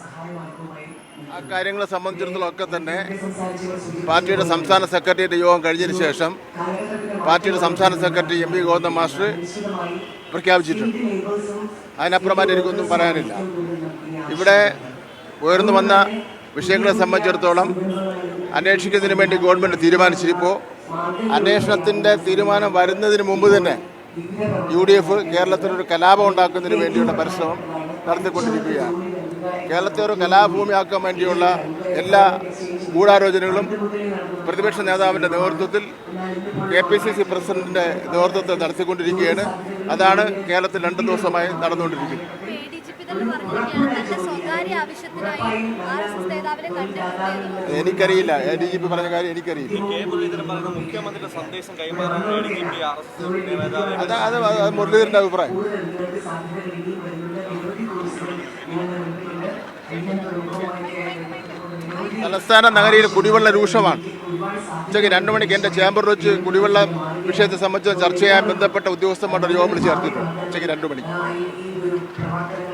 സഹായമാർഗവുമായി ആ കാര്യങ്ങളെ സംബന്ധിച്ചിടത്തോളം ഒക്കെ തന്നെ പാർട്ടിയുടെ സംസ്ഥാന സെക്രട്ടേറിയറ്റ് യോഗം കഴിഞ്ഞതിന് ശേഷം പാർട്ടിയുടെ സംസ്ഥാന secretary M P Govinda master പ്രഖ്യാപിച്ചിട്ടുണ്ട്. അതിനപ്പുറമായിട്ട് എനിക്കൊന്നും പറയാനില്ല. ഇവിടെ ഉയർന്നു വന്ന വിഷയങ്ങളെ സംബന്ധിച്ചിടത്തോളം അന്വേഷിക്കുന്നതിന് വേണ്ടി ഗവൺമെന്റ് തീരുമാനിച്ചിരിപ്പോൾ അന്വേഷണത്തിന്റെ തീരുമാനം വരുന്നതിന് മുമ്പ് തന്നെ യു ഡി എഫ് കേരളത്തിലൊരു കലാപം ഉണ്ടാക്കുന്നതിന് വേണ്ടിയുള്ള പരിശ്രമം നടത്തിക്കൊണ്ടിരിക്കുകയാണ്. കേരളത്തെ ഒരു കലാഭൂമിയാക്കാൻ വേണ്ടിയുള്ള എല്ലാ ഗൂഢാലോചനകളും പ്രതിപക്ഷ നേതാവിന്റെ നേതൃത്വത്തിൽ കെ പി സി സി പ്രസിഡന്റിന്റെ നേതൃത്വത്തിൽ നടത്തിക്കൊണ്ടിരിക്കുകയാണ്. അതാണ് കേരളത്തിൽ രണ്ടു ദിവസമായി നടന്നുകൊണ്ടിരിക്കുന്നത്. തന്നെ പറഞ്ഞിരിക്കുകയാണ്. തന്റെ സ്വകാര്യ ആവശ്യത്തിനായി ആർ എസ് എസ് നേതാവിനെ കണ്ടെത്തുന്നത് എനിക്കറിയില്ല. ഡി ജി പി പറഞ്ഞ കാര്യം എനിക്കറിയില്ല. കെ മുരളീധരൻ പറയുന്ന മുഖ്യമന്ത്രിയുടെ സന്ദേശം കൈമാറാൻ A D G P R S S നേതാവ് അത് അത് അത് മുരളീധരന്റെ അഭിപ്രായം. തലസ്ഥാന നഗരിയിൽ കുടിവെള്ള രൂക്ഷമാണ്. ഉച്ചയ്ക്ക് രണ്ടു മണിക്ക് എന്റെ ചേംബറിൽ വെച്ച് കുടിവെള്ള വിഷയത്തെ സംബന്ധിച്ച് ചർച്ചയായി ചെയ്യാൻ ബന്ധപ്പെട്ട ഉദ്യോഗസ്ഥന്മാരുടെ യോഗം വിളിച്ച് ചേർത്തിട്ടുണ്ട്. ഉച്ചയ്ക്ക് രണ്ടു മണിക്ക്.